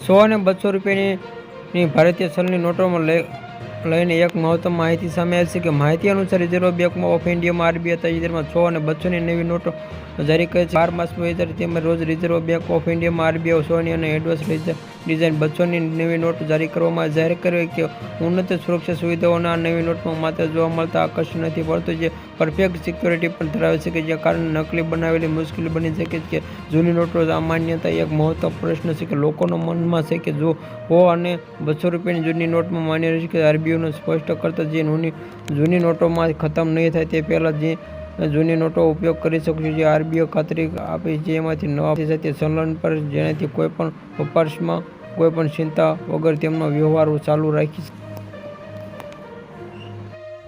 સો અને બસો રૂપિયાની ભારતીય સલની નોટોમાં લઈને એક મહત્તમ માહિતી સામે આવી છે કે માહિતી અનુસાર રિઝર્વ બેંક ઓફ ઇન્ડિયામાં આરબીઆઈ તાજેતરમાં છ અને બસોની નવી નોટો જારી કરી છે. બાર બે હજાર તેમજ રોજ રિઝર્વ બેંક ઓફ ઇન્ડિયામાં આરબીઆઈ, સોની અને એડવાન્સ ડિઝાઇન બસોની નવી નોટ જારી કરવામાં જાહેર કર્યો કે ઉન્નત સુરક્ષા સુવિધાઓના આ નવી નોટમાં માત્ર જોવા મળતા આકર્ષણ નથી પડતું જે પરફેક્ટ સિક્યોરિટી પણ ધરાવે છે કે જે કારણે નકલી બનાવેલી મુશ્કેલી બની શકે છે કે જૂની નોટો અમાન્યતા માન્યતા એક મહત્વ પ્રશ્ન છે કે લોકોના મનમાં છે કે જો હો અને બસો રૂપિયાની જૂની નોટમાં માન્ય રહેશે કે આરબીઆઈનું સ્પષ્ટ કરતા જે જૂની જૂની નોટોમાં ખતમ નહીં થાય તે પહેલાં જે જૂની નોટો ઉપયોગ કરી શકશો જે આરબીઓ ખાતરી આપી છે એમાંથી નવા સાથે સંલગ્ન પર જેનાથી કોઈ પણ વપરાશમાં કોઈ પણ ચિંતા વગર તેમનો વ્યવહાર ચાલુ રાખી